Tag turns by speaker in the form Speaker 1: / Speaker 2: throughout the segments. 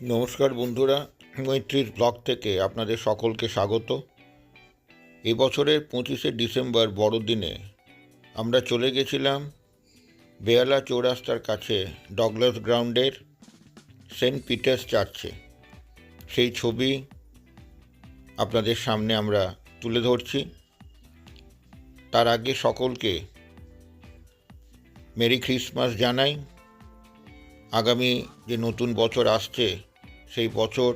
Speaker 1: নমস্কার বন্ধুরা, মৈত্রীর ব্লগ থেকে আপনাদের সকলকে স্বাগত। এবছরের পঁচিশে ডিসেম্বর বড়দিনে আমরা চলে গেছিলাম বেয়ালা চৌরাস্তার কাছে ডগলাস গ্রাউন্ডের সেন্ট পিটার্স চার্চে। সেই ছবি আপনাদের সামনে আমরা তুলে ধরছি। তার আগে সকলকে মেরি ক্রিসমাস জানাই। আগামী যে নতুন বছর আসছে, সেই বছর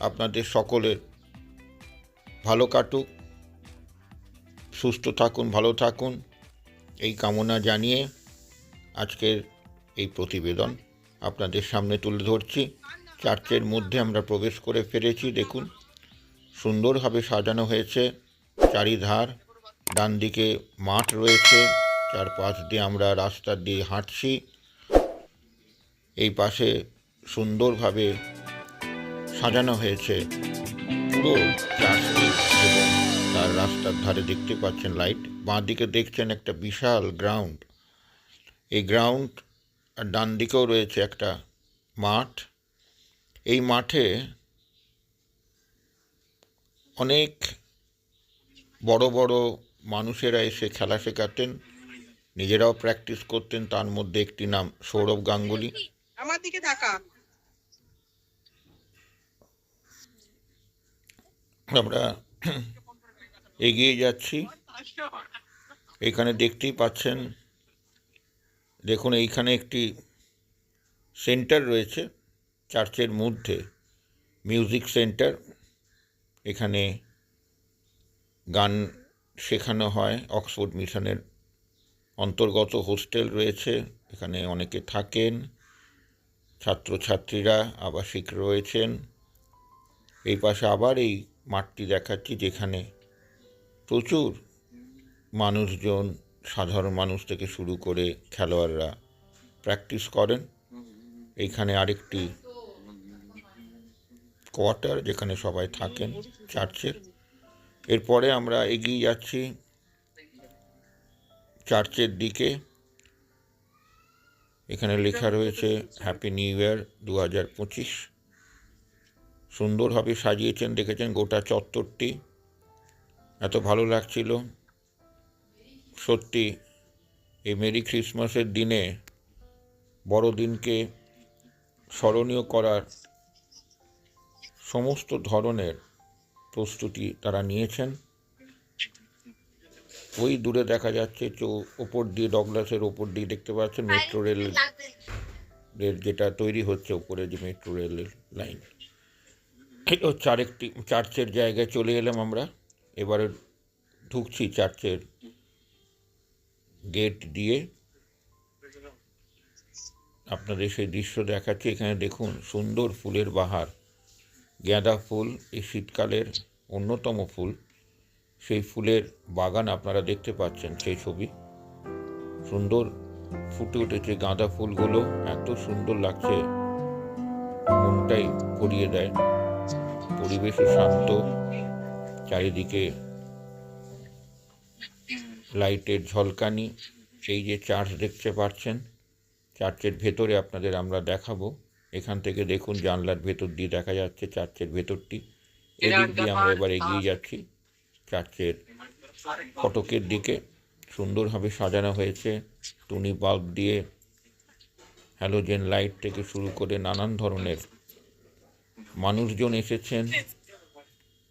Speaker 1: আপনাদের সকলের ভালো কাটুক, সুস্থ থাকুন, ভালো থাকুন। এই কামনা জানিয়ে আজকের এই প্রতিবেদন আপনাদের সামনে তুলে ধরছি। চার্চের মধ্যে আমরা প্রবেশ করে ফেলেছি দেখুন। সুন্দরভাবে সাজানো হয়েছে, চারিধার ডান দিকে মাঠ রয়েছে, চারপাশ দিয়ে আমরা রাস্তা দিয়ে হাঁটছি। এই পাশে সুন্দরভাবে সাজানো হয়েছে পুরো তার রাস্তার ধারে দেখতে পাচ্ছেন লাইট। বাঁ দিকে দেখছেন একটা বিশাল গ্রাউন্ড। এই গ্রাউন্ড আর ডান দিকেও রয়েছে একটা মাঠ। এই মাঠে অনেক বড় বড় মানুষেরা এসে খেলা শেখাতেন, নিজেরাও প্র্যাকটিস করতেন, তার মধ্যে একটি নাম সৌরভ গাঙ্গুলি।
Speaker 2: আমার দিকে তাকা।
Speaker 1: আমরা এগিয়ে যাচ্ছি। এখানে দেখতেই পাচ্ছেন, দেখুন এইখানে একটি সেন্টার রয়েছে, চার্চের মধ্যে, মিউজিক সেন্টার। এখানে গান শেখানো হয়, অক্সফোর্ড মিশনের অন্তর্গত হোস্টেল রয়েছে, এখানে অনেকে থাকেন। ছাত্রছাত্রীরা আবাসিক রয়েছেন। এই পাশে আবার এই মাঠটি দেখাচ্ছি যেখানে প্রচুর মানুষজন, সাধারণ মানুষ থেকে শুরু করে খেলোয়াড়রা প্র্যাকটিস করেন। এইখানে আরেকটি কোয়ার্টার যেখানে সবাই থাকেন চার্চের। এরপরে আমরা এগিয়ে যাচ্ছি চার্চের দিকে। এখানে লেখা রয়েছে হ্যাপি নিউ ইয়ার দু হাজার পঁচিশ সুন্দরভাবে সাজিয়েছেন, দেখেছেন গোটা চত্বরটি। এত ভালো লাগছিল। সত্যি, এই মেরি ক্রিসমাসের দিনে বড়দিনকে স্মরণীয় করার সমস্ত ধরনের প্রস্তুতি তারা নিয়েছেন। ওই দূরে দেখা যাচ্ছে চো ওপর দিয়ে ডগলাসের ওপর দিয়ে দেখতে পাচ্ছেন মেট্রো রেল যেটা তৈরি হচ্ছে ওপরে যে মেট্রো রেলের লাইন। এটা হচ্ছে আরেকটি চার্চের জায়গায় চলে এলাম আমরা। এবারে ঢুকছি চার্চের গেট দিয়ে। আপনাদের সেই দৃশ্য দেখাচ্ছি। এখানে দেখুন সুন্দর ফুলের বাহার। গাঁদা ফুল এই শীতকালের অন্যতম ফুল। সেই ফুলের বাগান আপনারা দেখতে পাচ্ছেন সেই ছবি। সুন্দর ফুটে উঠেছে গাঁদা ফুলগুলো এত সুন্দর লাগছে। মনটাই ভরিয়ে দেয়। পরিবেশও শান্ত। চারিদিকে লাইটের ঝলকানি। এই যে চার্চ দেখতে পাচ্ছেন চার্চের ভেতরে আপনাদের আমরা দেখাবো। এখান থেকে দেখুন জানলার ভেতর দিয়ে দেখা যাচ্ছে চার্চের ভেতরটি। এদিক দিয়ে আমরা এবার এগিয়ে যাচ্ছি। চার্চের ফটকের দিকে সুন্দরভাবে সাজানো হয়েছে। টুনি বাল্ব দিয়ে হ্যালোজেন লাইট থেকে শুরু করে নানান ধরনের মানুষজন এসেছেন।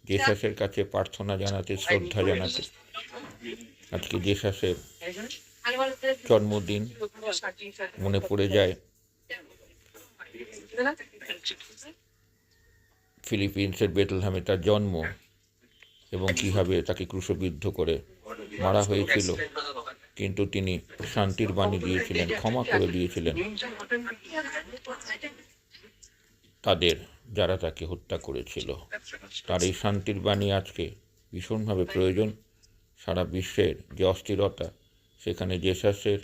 Speaker 1: জেসাসের কাছে প্রার্থনা জানাতে, শ্রদ্ধা জানাতে। আজকে জেসাসের জন্মদিন মনে পড়ে যায়। ফিলিপিন্সের বেতলহামে তার জন্ম। এবং কীভাবে তাকে ক্রুশবিদ্ধ করে মারা হয়েছিল। কিন্তু তিনি শান্তির বাণী দিয়েছিলেন ক্ষমা করে দিয়েছিলেন। তাদের যারা তাকে হত্যা করেছিল তার এই শান্তির বাণী আজকে ভীষণভাবে প্রয়োজন। সারা বিশ্বের যে অস্থিরতা সেখানে জেসাসের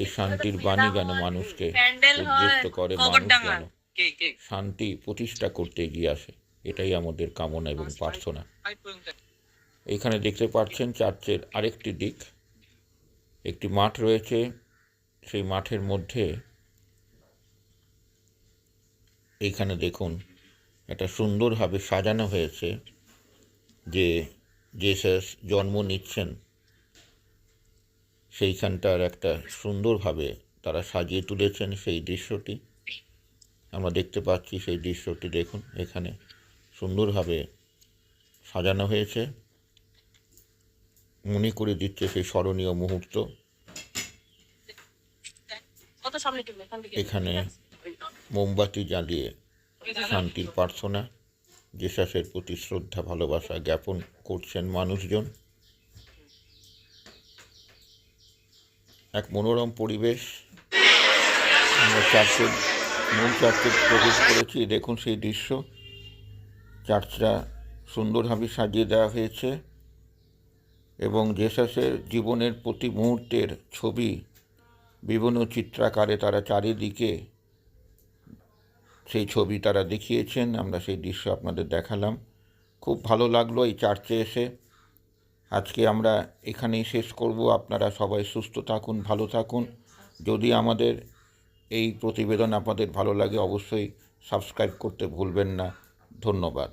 Speaker 1: এই শান্তির বাণী যেন মানুষকে উদ্দেশ্য করে মানুষ যেন শান্তি প্রতিষ্ঠা করতে এগিয়ে আসে। এটাই আমাদের কামনা এবং প্রার্থনা। এখানে দেখতে পাচ্ছেন চার্চের আরেকটি দিক। একটি মাঠ রয়েছে। সেই মাঠের মধ্যে এইখানে দেখুন একটা সুন্দরভাবে সাজানো হয়েছে যে জেসাস জন্ম নিচ্ছেন। সেইখানটার একটা সুন্দরভাবে তারা সাজিয়ে তুলেছেন সেই দৃশ্যটি। আমরা দেখতে পাচ্ছি সেই দৃশ্যটি দেখুন এখানে। সুন্দরভাবে সাজানো হয়েছে। মনে করে দিচ্ছে সেই স্মরণীয় মুহূর্ত। এখান মোমবাতি জ্বালিয়ে শান্তির প্রার্থনা জেসাসের প্রতি শ্রদ্ধা ভালোবাসা জ্ঞাপন করছেন মানুষজন। এক মনোরম পরিবেশ। আমরা চার্চে মূল চার্চে প্রবেশ করেছি। দেখুন সেই দৃশ্য। চার্চটা সুন্দরভাবে সাজিয়ে দেওয়া হয়েছে এবং জেসাসের জীবনের প্রতি মুহূর্তের ছবি, বিভিন্ন চিত্রাকারে তারা চারিদিকে সেই ছবি তারা দেখিয়েছেন, আমরা সেই দৃশ্য আপনাদের দেখালাম। খুব ভালো লাগল এই চার্চে এসে। আজকে আমরা এখানেই শেষ করব। আপনারা সবাই সুস্থ থাকুন, ভালো থাকুন। যদি আমাদের এই প্রতিবেদন আপনাদের ভালো লাগে, অবশ্যই সাবস্ক্রাইব করতে ভুলবেন না। ধন্যবাদ